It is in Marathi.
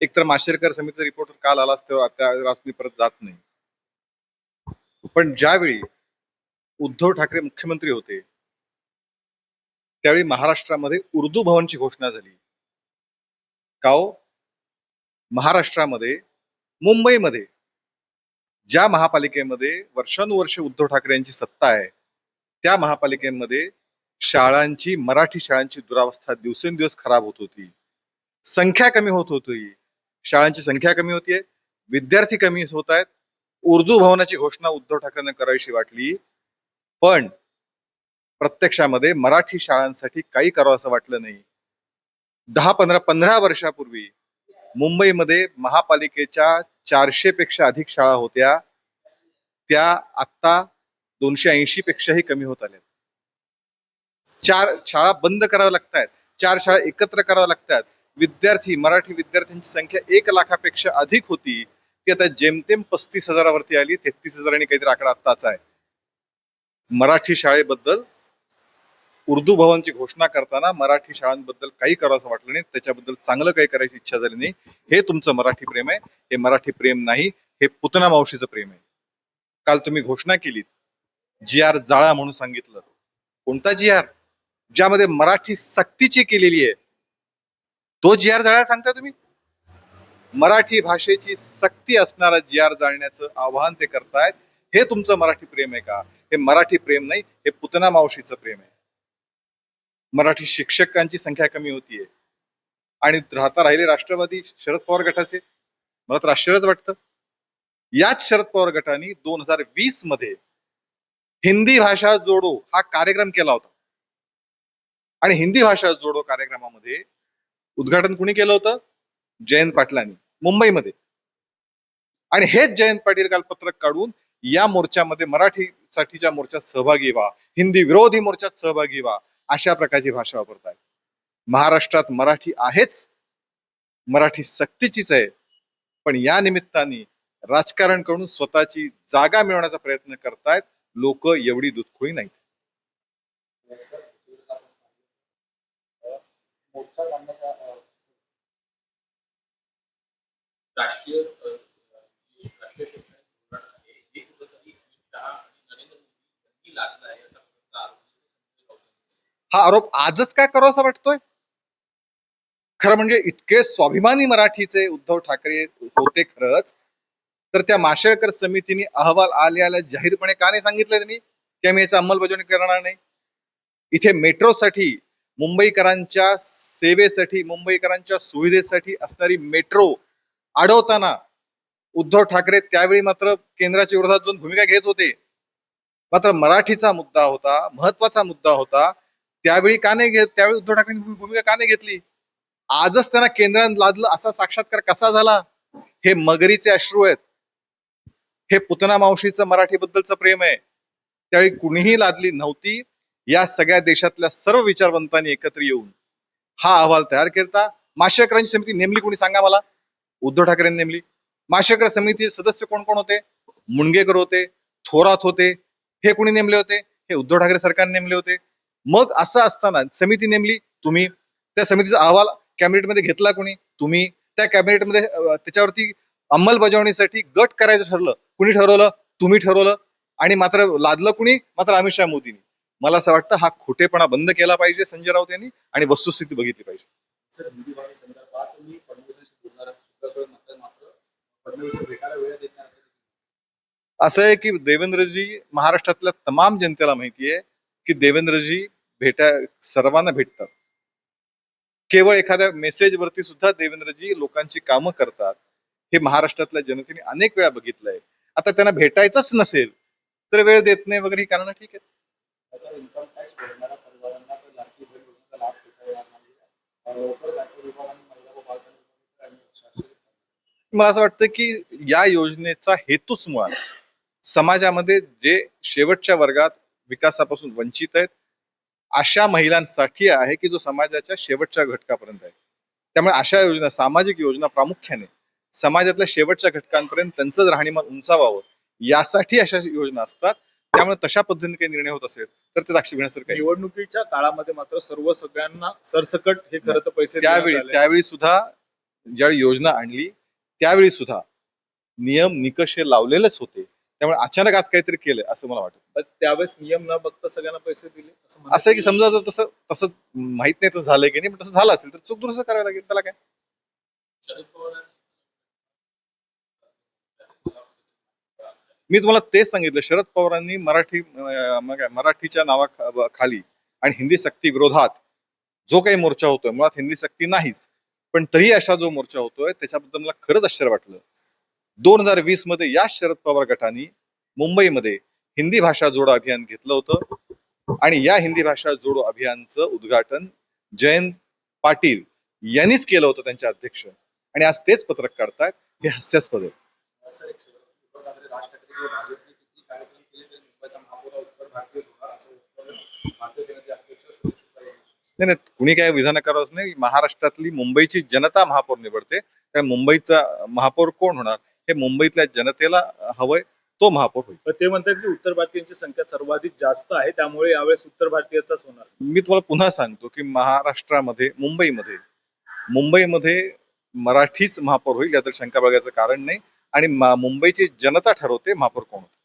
एकतर माशेरकर समितीचा रिपोर्ट काल आला असतो त्यावेळेस मी परत जात नाही. पण ज्यावेळी उद्धव ठाकरे मुख्यमंत्री होते त्यावेळी महाराष्ट्रामध्ये उर्दू भवनची घोषणा झाली. का हो? महाराष्ट्रामध्ये मुंबईमध्ये ज्या महापालिकेमध्ये वर्षानुवर्ष उद्धव ठाकरे यांची सत्ता आहे त्या महापालिकेमध्ये शाळांची मराठी शाळांची दुरावस्था दिवसेंदिवस खराब होत होती. संख्या कमी होत होती. शाळांची संख्या कमी होतीये विद्यार्थी कमी होत आहेत उर्दू भवनाची घोषणा उद्धव ठाकरेंना करावीशी वाटली. पण प्रत्यक्षामध्ये मराठी शाळांसाठी काही करावं असं वाटलं नाही. दहा पंधरा पंधरा वर्षापूर्वी मुंबईमध्ये महापालिकेच्या चारशे पेक्षा अधिक शाळा होत्या. त्या आत्ता दोनशे ऐंशी पेक्षाही कमी होत आल्या चार शाळा बंद कराव्या लागतात चार शाळा एकत्र कराव्या लागतात विद्यार्थी मराठी विद्यार्थ्यांची संख्या एक लाखापेक्षा अधिक होती. ती आता जेमतेम पस्तीस हजारावरती आली तेहतीस हजारांनी काहीतरी आकडा आत्ताच आहे. मराठी शाळेबद्दल उर्दू भवनची घोषणा करताना मराठी शाळांबद्दल काही करावं असं वाटलं नाही त्याच्याबद्दल चांगलं काही करायची इच्छा झाली नाही. हे तुमचं मराठी प्रेम आहे हे मराठी प्रेम नाही हे पुतना मावशीचं प्रेम आहे. काल तुम्ही घोषणा केलीत जी आर जाळा म्हणून सांगितलं. कोणता जी आर? ज्यामध्ये मराठी सक्तीची केलेली आहे. तो जी आर जाळायला सांगता तुम्ही? मराठी भाषेची सक्ती असणारा जी आर जाळण्याचं आवाहन ते करतायत. हे तुमचं मराठी प्रेम आहे का? हे मराठी प्रेम नाही हे पुतना मावशीचं प्रेम आहे. मराठी शिक्षकांची संख्या कमी होतीये. आणि राहता राहिले राष्ट्रवादी शरद पवार गटाचे. मला तर आश्चर्यच वाटतं. याच शरद पवार गटाने दोन हजार वीसमध्ये हिंदी भाषा जोडो हा कार्यक्रम केला होता. आणि हिंदी भाषा जोडो कार्यक्रमामध्ये उद्घाटन कुणी केलं होतं? जयंत पाटलांनी मुंबईमध्ये. आणि हेच जयंत पाटील काल पत्रक काढून या मोर्चामध्ये मराठीसाठीच्या मोर्चात सहभागी व्हा हिंदी विरोधी मोर्चात सहभागी व्हा अशा प्रकारची भाषा वापरतायत महाराष्ट्रात मराठी आहेच मराठी सक्तीचीच आहे पण या निमित्ताने राजकारण करून स्वतःची जागा मिळवण्याचा प्रयत्न करतायत लोक एवढी दुधखोळी नाहीत. मोर्चा काढण्याचा राष्ट्रीय राष्ट्रीय हा आरोप आजच काय करावा असा वाटतोय? खरं म्हणजे इतके स्वाभिमानी मराठीचे उद्धव ठाकरे होते खरंच तर त्या माशेळकर समितीने अहवाल आल्याला जाहीरपणे का नाही सांगितलं त्यांनी? की आम्ही याची अंमलबजावणी करणार नाही? इथे मेट्रोसाठी मुंबईकरांच्या सेवेसाठी मुंबईकरांच्या सुविधेसाठी असणारी मेट्रो अडवताना उद्धव ठाकरे त्यावेळी मात्र केंद्राच्या विरोधात जाऊन भूमिका घेत होते. मात्र मराठीचा मुद्दा होता महत्त्वाचा मुद्दा होता. त्यावेळी का नाही घेत त्यावेळी उद्धव ठाकरेंनी भूमिका का नाही घेतली? आजच त्यांना केंद्रात लादलं असा साक्षात्कार कसा झाला? हे मगरीचे अश्रू आहेत. हे पुतना मावशीचं मराठीबद्दलचं प्रेम आहे. त्यावेळी कुणीही लादली नव्हती. या सगळ्या देशातल्या सर्व विचारवंतांनी एकत्र येऊन हा अहवाल तयार केला माशेकरांची समिती नेमली कोणी सांगा मला? उद्धव ठाकरेंनी नेमली. माशेकर समितीचे सदस्य कोण कोण होते? मुणगेकर होते थोरात होते हे कोणी नेमले होते? हे उद्धव ठाकरे सरकारने नेमले होते. मग असं असताना समिती नेमली तुम्ही. त्या समितीचा अहवाल कॅबिनेटमध्ये घेतला कोणी? तुम्ही. त्या कॅबिनेटमध्ये त्याच्यावरती अंमलबजावणीसाठी गट करायचं ठरलं. कुणी ठरवलं? तुम्ही ठरवलं. आणि मात्र लादलं कुणी? मात्र अमित शहा मोदींनी. मला असं वाटतं हा खोटेपणा बंद केला पाहिजे संजय राऊत यांनी आणि वस्तुस्थिती बघितली पाहिजे. असं असं आहे की देवेंद्रजी महाराष्ट्रातल्या तमाम जनतेला माहिती आहे की देवेंद्रजी भेटा सर्वांना भेटतात. केवळ एखाद्या मेसेजवरती सुद्धा देवेंद्रजी लोकांची कामं करतात. हे महाराष्ट्रातल्या जनतेने अनेक वेळा बघितलंय. आता त्यांना भेटायचंच नसेल तर वेळ देत नाही वगैरे ही कारण ठीक आहे त्याचा इन्कम टॅक्स भरणाऱ्या परिवारांना तर लाडकी बहीण योजनेचा लाभ घेता येणार नाही. लवकरच आयकर विभाग आणि महिला व बालकल्याण मला असं वाटतं की या योजनेचा हेतूच मुळात समाजामध्ये जे शेवटच्या वर्गात विकासापासून वंचित आहेत अशा महिलांसाठी आहे की जो समाजाच्या शेवटच्या घटकापर्यंत आहे. त्यामुळे अशा योजना सामाजिक योजना प्रामुख्याने समाजातल्या शेवटच्या घटकांपर्यंत त्यांचं राहणीमान उंचावावं यासाठी अशा योजना असतात. त्यामुळे तशा पद्धतीने काही निर्णय होत असेल तर ते दाक्षी घेण्यासारखं. निवडणुकीच्या काळामध्ये मात्र सर्व सगळ्यांना सरसकट हे खरं तर पैसे देण्यात त्यावेळी आले. त्यावेळी सुद्धा ज्यावेळी योजना आणली त्यावेळी सुद्धा नियम निकष हे लावलेलेच होते त्यामुळे अचानक आज काहीतरी केलं असं मला वाटतं पण त्यावेळेस नियम न बघता सगळ्यांना पैसे दिले असं म्हणतात. असं आहे की समजा जर तसं तसं माहीत नाही तसं झालंय की नाही पण तसं झालं असेल तर चूक दुरुस्त करावी लागेल त्याला काय शरद पवारांनी मी तुम्हाला तेच सांगितलं. शरद पवारांनी मराठी मराठीच्या नावा खाली आणि हिंदी सक्ती विरोधात जो काही मोर्चा होतोय मुळात हिंदी सक्ती नाहीच पण तरी अशा जो मोर्चा होतोय त्याच्याबद्दल मला खरंच आश्चर्य वाटलं. दोन हजार वीसमध्ये या शरद पवार गटाने मुंबईमध्ये हिंदी भाषा जोडो अभियान घेतलं होतं आणि या हिंदी भाषा जोडो अभियानचं उद्घाटन जयंत पाटील यांनीच केलं होतं त्यांचे अध्यक्ष. आणि आज तेच पत्रक काढतायत हे हास्यास्पद आहे. नाही नाही कुणी काय विधान करावंच नाही. महाराष्ट्रातली मुंबईची जनता महापौर निवडते. त्या मुंबईचा महापौर कोण होणार? हे मुंबईतल्या जनतेला हवंय तो महापौर होईल. पण ते म्हणतात की उत्तर भारतीयांची संख्या सर्वाधिक जास्त आहे त्यामुळे यावेळेस उत्तर भारतीयाचाच होणार. मी तुम्हाला पुन्हा सांगतो की महाराष्ट्रामध्ये मुंबईमध्ये मुंबईमध्ये मराठीच महापौर होईल यात शंका बघायचं कारण नाही. आणि मा- मुंबईची जनता ठरवते महापौर कोण होतं.